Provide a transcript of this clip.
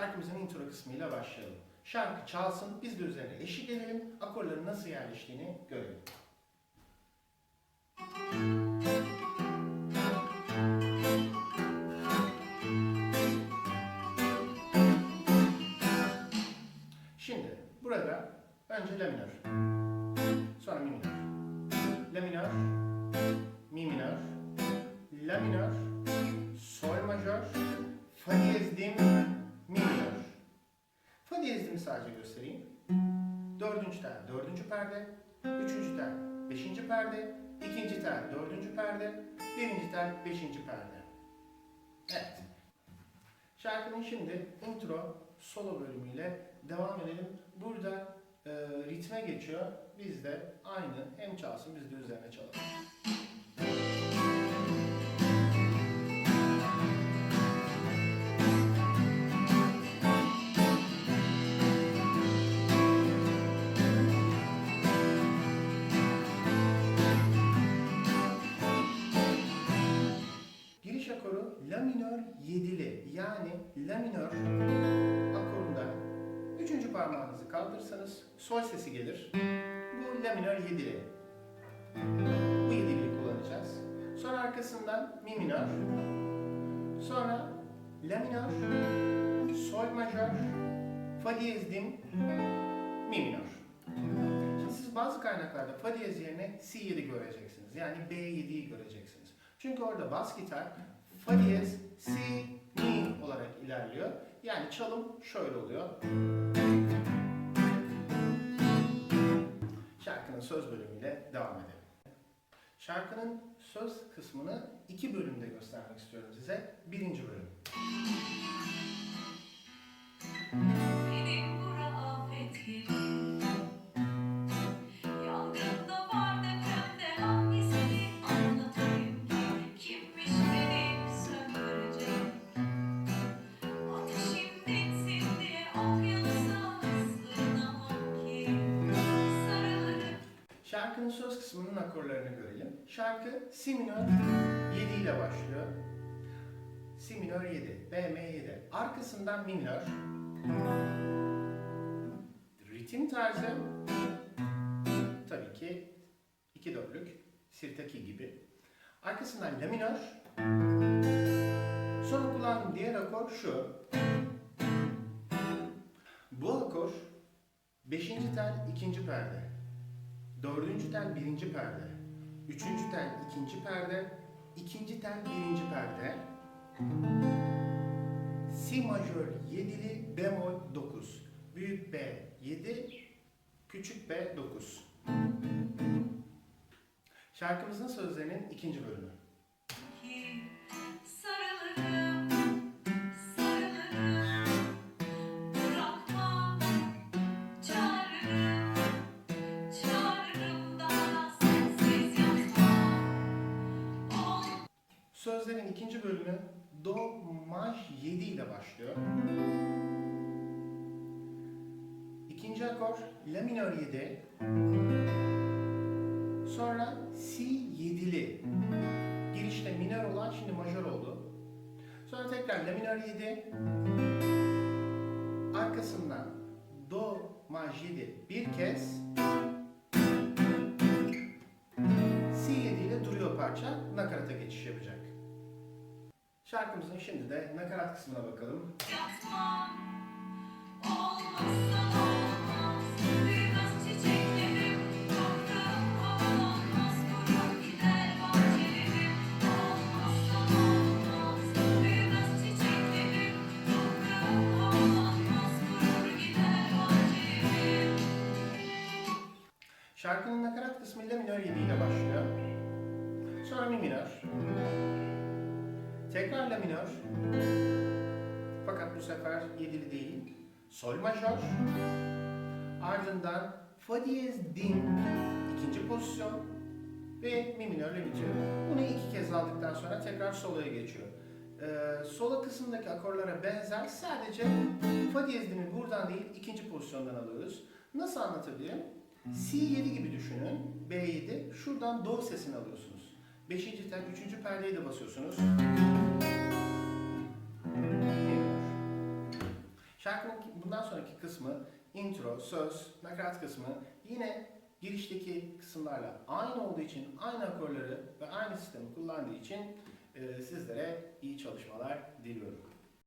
şarkımızın intro kısmıyla başlayalım. Şarkı çalsın, biz de üzerine eşlik edelim, akorların nasıl yerleştiğini görelim. Şimdi burada önce la minör, sonra mi minör. La minör, mi minör, la minör, Dimi sadece göstereyim. Dördüncü tel dördüncü perde, üçüncü tel beşinci perde, ikinci tel dördüncü perde, birinci tel beşinci perde. Evet. Şarkının şimdi intro solo bölümüyle devam edelim. Burada e, ritme geçiyor. Biz de aynı hem çalsın biz de üzerine çalalım. La minör yedili yani la minör akorunda üçüncü parmağınızı kaldırırsanız sol sesi gelir. Bu la minör yedili. Bu yediliyi kullanacağız. Sonra arkasından mi minör. Sonra la minör, sol majör, fa diyez dim, mi minör. Şimdi siz bazı kaynaklarda fa diyez yerine si7 göreceksiniz. Yani B7'yi göreceksiniz. Çünkü orada bas gitar fa diyez, si, mi olarak ilerliyor. Yani çalım şöyle oluyor. Şarkının söz bölümüyle devam edelim. Şarkının söz kısmını iki bölümde göstermek istiyorum size. Birinci bölüm. Şarkının söz kısmının akorlarını görelim. Şarkı si minör 7 ile başlıyor. Si minör 7, BM 7. Arkasından mi minör. Ritim tarzı tabii ki 2 dörtlük, sirtaki gibi. Arkasından la minör. Sonra kullandığım diğer akor şu. Bu akor 5. tel 2. perde. Dördüncü tel birinci perde. Üçüncü tel ikinci perde. ikinci tel birinci perde. Si majör yedili bemol 9. Büyük B 7, küçük B 9. Şarkımızın sözlerinin ikinci bölümü. Sözlerin ikinci bölümü Do maj 7 ile başlıyor. İkinci akor La minör 7. Sonra Si 7'li. Girişte minör olan şimdi majör oldu. Sonra tekrar La minör 7. Arkasından Do maj 7 bir kez. Si 7 ile duruyor parça. Nakarata geçiş yapacak. Şarkımızın şimdi de nakarat kısmına bakalım. Olmazsa Şarkının nakarat kısmıyla minör 7 ile başlıyor. Sonra mi minör. Tekrar la minör. Fakat bu sefer 7'li değil. Sol majör. Ardından fa diyez dim ikinci pozisyon ve mi minörle bitiyor. Bunu iki kez aldıktan sonra tekrar soloya geçiyor. Ee, solo kısmındaki akorlara benzer sadece fa diyez dimi buradan değil ikinci pozisyondan alıyoruz. Nasıl anlatabilirim? C7 gibi düşünün. B7. Şuradan do sesini alıyorsunuz. Beşinci tel, üçüncü perdeyi de basıyorsunuz. Şarkının bundan sonraki kısmı intro, söz, nakarat kısmı yine girişteki kısımlarla aynı olduğu için aynı akorları ve aynı sistemi kullandığı için e, sizlere iyi çalışmalar diliyorum.